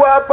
ว่าไ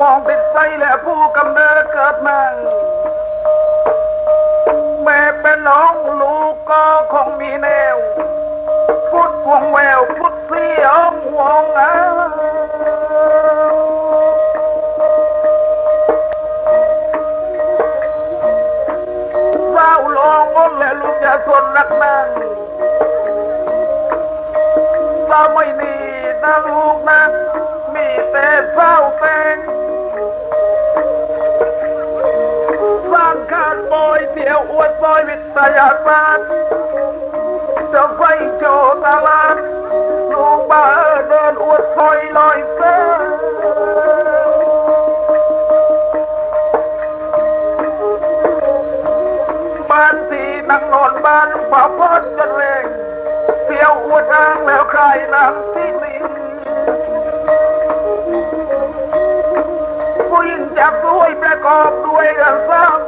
มองติดใจและผู้กำเนิดเกิดนา อยวิทยาศาสตร์จะไฟโจตลาดลูกบ้าเดินอวดบอยลอยเส้นบ้านที่นั่งนอนบ้านฝ่าพ้นจนแรงเที่ยวอวดอ้างแล้วใครนำที่นี่ผู้หญิงจะสวยประกอบด้วยเรื่องซ้ำยิ่งจะต้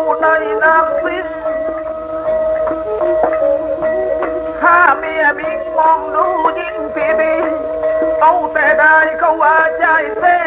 อยู่ในน้ำสิ้นถ้าเมียบิงมองดูยิ่งสีดีเอาแต่ได้เขาว่าใจเซ่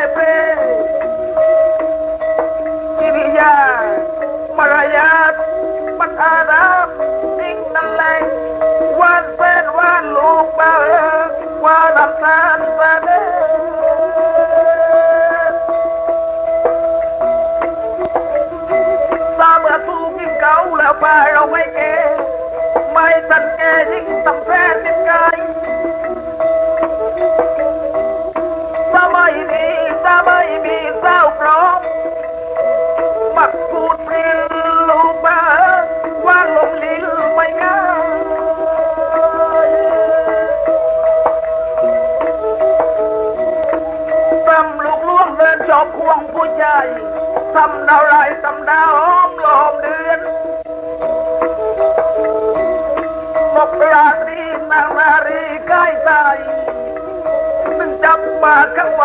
ข้างไว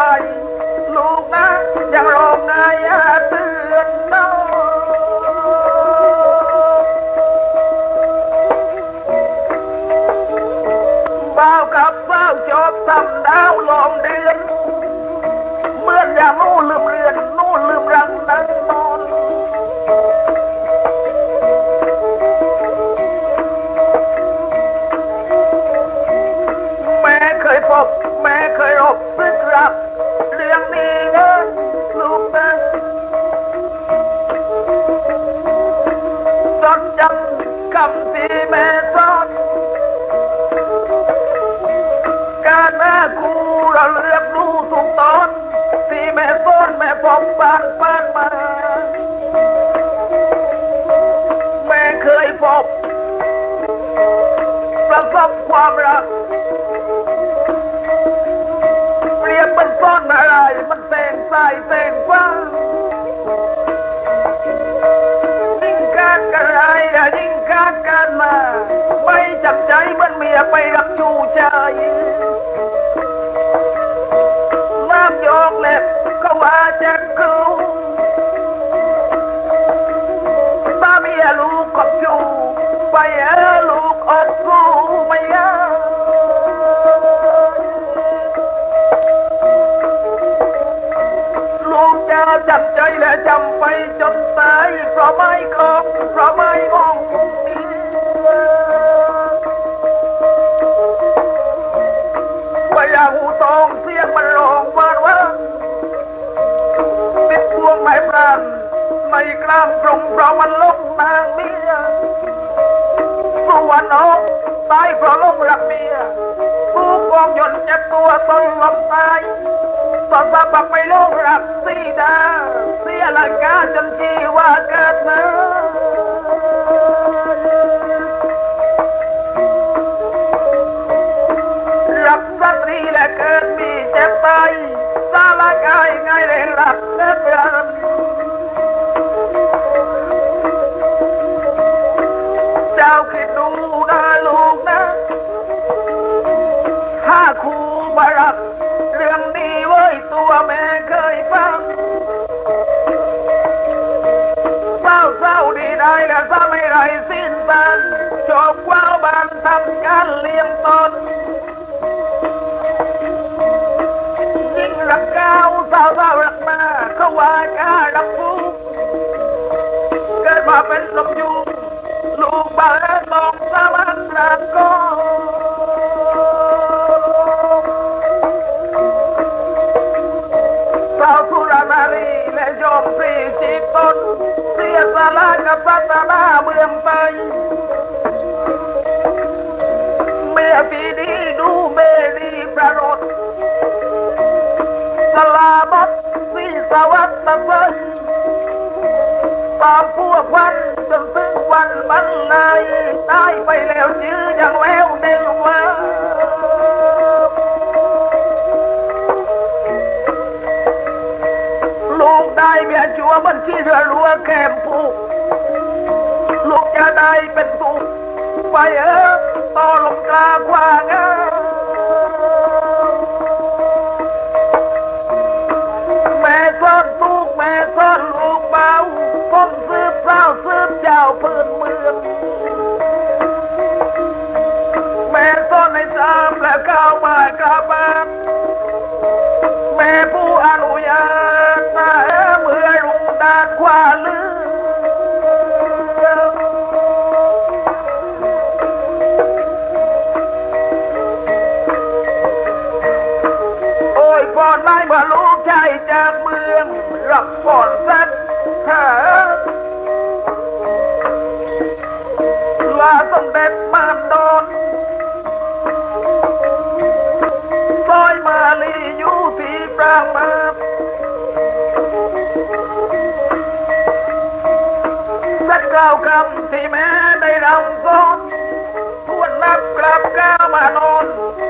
ลูกนะยังร้องไห้อาานบ้านมา แม่เคยพบ ประสบความรัก เปรียบมันซ่อนอะไร มันแสงสายแสงฟ้ายิ่งการกันไรยิ่งการกันมา ไม่จับใจมันเมียไปรักชูใจ จะจำไปจนตายเพราะไม่คลองเพราะไม่มองมุมนี้ว่าอยาหูตองเสียงมันร้องวานว่าติดพวงไม้ปรานในกลางกรุงเพราะมันลงนางเมียส่วนน้องตายเพราะลงรักเมียผู้กองยศนเจ็บตัวต้องลมตายสอนสะบักไปโลกรักาวบานทำการเลี้ยงตนยิ่งรักเก้าสาวสาวรักมาเขาว่าการักฟูเกิดมาเป็นลมยุงลูกบ้านลองสามัญรักก็สาวสุรานารีและยอมปรีจิตตนเสียสละกับศาสนาเมืองไป สีสวัสดิ์ตะเบินตามพวกวันจนถึงวันมันลายตายไปแล้วจื้อยังแววเด่นว่าลูกได้เมียชัวมันที่เรือรัวแคมผูกลูกจะได้เป็นสุขไปเอ จากเมืองรับก่อนสัตว์ลาสมเด็จมานโดนซอยมาลีอยู่ที่ปรางมาสักเก้าวคำที่แม่ได้รำซ้อนทวนนับกลับก้าวมานอนน